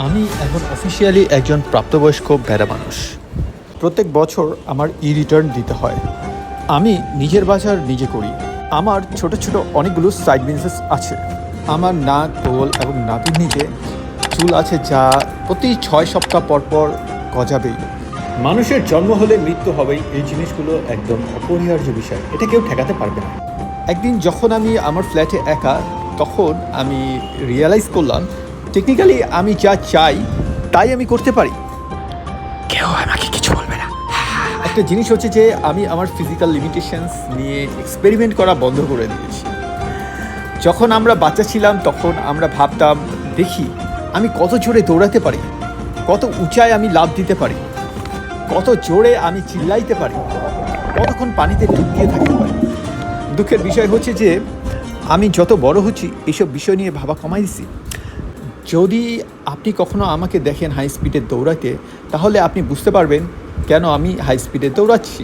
আমি এখন অফিসিয়ালি একজন প্রাপ্তবয়স্ক ভেড়া মানুষ। প্রত্যেক বছর আমার ই রিটার্ন দিতে হয়। আমি নিজের বাজার নিজে করি। আমার ছোট ছোট অনেকগুলো সাইড বিজনেস আছে। আমার নাক গোল এবং নিচে চুল আছে যা প্রতি ছয় সপ্তাহ পর পর গজাবেই। মানুষের জন্ম হলে মৃত্যু হবেই। এই জিনিসগুলো একদম অপরিহার্য বিষয়। এটা কেউ ঠেকাতে পারবে না। একদিন যখন আমি আমার ফ্ল্যাটে একা, তখন আমি রিয়েলাইজ করলাম টেকনিক্যালি আমি যা চাই তাই আমি করতে পারি। কেউ আমাকে কিছু বলবে না। একটা জিনিস হচ্ছে যে আমি আমার ফিজিক্যাল লিমিটেশনস নিয়ে এক্সপেরিমেন্ট করা বন্ধ করে দিয়েছি। যখন আমরা বাচ্চা ছিলাম তখন আমরা ভাবতাম দেখি আমি কত জোরে দৌড়াতে পারি কত উঁচায় আমি লাভ দিতে পারি কত জোরে আমি চিল্লাইতে পারি কতক্ষণ পানিতে ডুব দিয়ে থাকতে পারি। দুঃখের বিষয় হচ্ছে যে আমি যত বড় হচ্ছি এইসব বিষয় নিয়ে ভাবা কমাই দিছি। যদি আপনি কখনো আমাকে দেখেন হাই স্পিডে দৌড়াতে তাহলে আপনি বুঝতে পারবেন কেন আমি হাই স্পিডে দৌড়াচ্ছি।